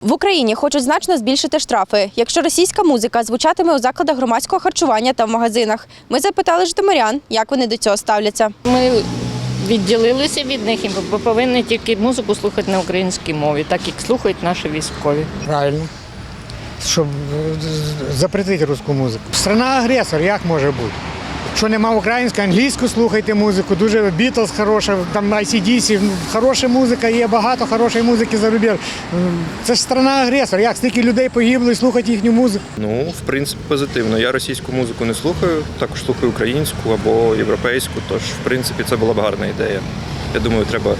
В Україні хочуть значно збільшити штрафи, якщо російська музика звучатиме у закладах громадського харчування та в магазинах. Ми запитали житомирян, як вони до цього ставляться. Ми відділилися від них і ми повинні тільки музику слухати на українській мові, так як слухають наші військові. Правильно. Щоб е, запретити русську музику. Страна агресор, як може бути? Якщо нема української, англійську слухайте музику, дуже Бітлз хороша, там ICDC, хороша музика, є багато хорошої музики за рубіж. Це ж страна агресор, як стільки людей погибло і слухати їхню музику. Ну, в принципі, позитивно. Я російську музику не слухаю, також слухаю українську або європейську, тож, в принципі, це була б гарна ідея. Я думаю, треба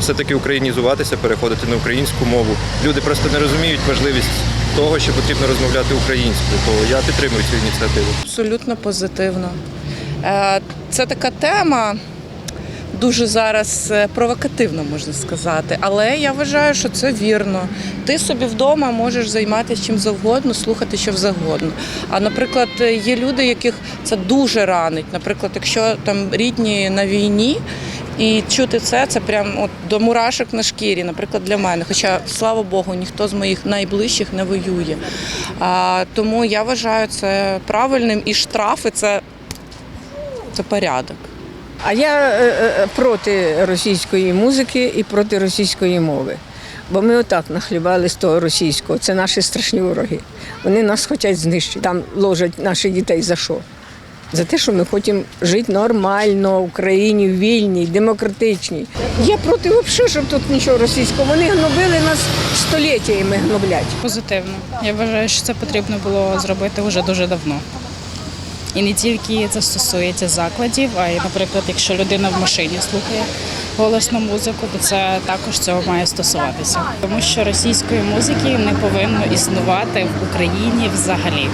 все-таки українізуватися, переходити на українську мову. Люди просто не розуміють важливість того, що потрібно розмовляти українською, то я підтримую цю ініціативу. Абсолютно позитивно. Е, Це така тема дуже зараз е, провокативна, можна сказати. Але я вважаю, що це вірно. Ти собі вдома можеш займатися чим завгодно, слухати що завгодно. А наприклад, є люди, яких це дуже ранить. Наприклад, якщо там рідні на війні. І чути це, це прям от до мурашок на шкірі, наприклад, для мене. Хоча, слава Богу, ніхто з моїх найближчих не воює. А, тому я вважаю це правильним і штрафи це, це порядок. А я е, е, проти російської музики і проти російської мови. Бо ми отак нахлібали з того російського. Це наші страшні вороги. Вони нас хочуть знищити. Там ложать наших дітей за що? За те, що ми хочемо жити нормально в Україні, вільній, демократичній. Я проти взагалі, щоб тут нічого російського. Вони гнобили нас століттями гноблять. Позитивно. Я вважаю, що це потрібно було зробити вже дуже давно. І не тільки це стосується закладів, а й, наприклад, якщо людина в машині слухає голосну музику, то це також цього має стосуватися. Тому що російської музики не повинно існувати в Україні взагалі.